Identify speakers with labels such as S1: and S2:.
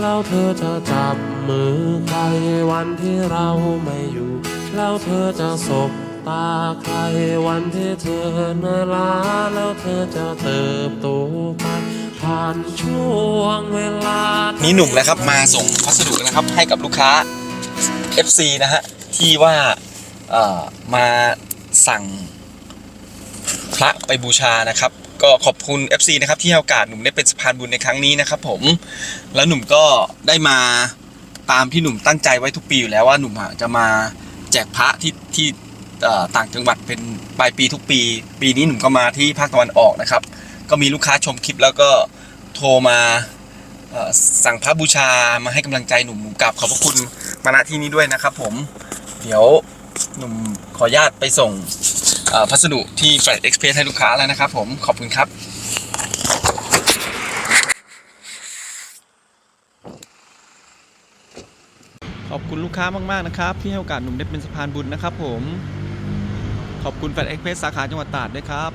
S1: แล้วเธอจะจับมือใครวันที่เราไม่อยู่ แล้วเธอจะสบตาใครวันที่เธอเนื่อล้าแล้วเธอจะเติบโตไปผ่านช่วงเวลา
S2: นี่หนุ่มนะครับมาส่งพัสดุนะครับให้กับลูกค้า FC นะฮะที่ว่าเอ่อมาสั่งพระไปบูชานะครับ ก็ขอบคุณ FC นะครับที่ให้โอกาสหนุ่มได้เป็นสะพานบุญในครั้งนี้นะครับผมแล้วหนุ่มก็ได้มาตามที่หนุ่มตั้งใจไว้ทุกปีอยู่แล้วว่าหนุ่มจะมาแจกพระที่ที่ต่างจังหวัดเป็นปลายปีทุกปี ปีนี้หนุ่มก็มาที่ภาคตะวันออกนะครับ ก็มีลูกค้าชมคลิปแล้วก็โทรมาสั่งพระบูชามาให้กำลังใจหนุ่มหนุ่มกราบขอบพระคุณมาณที่นี้ด้วยนะครับ ผม เดี๋ยวหนุ่มขออนุญาตไปส่ง พัสดุที่แฟลตเอ็กเพรสให้ลูกค้าแล้วนะครับผมขอบคุณครับขอบคุณลูกค้ามาก ๆ นะครับ ที่ให้โอกาสหนุ่มได้เป็นสะพานบุญนะครับผม ขอบคุณแฟลตเอ็กเพรสสาขาจังหวัดตราดด้วยครับ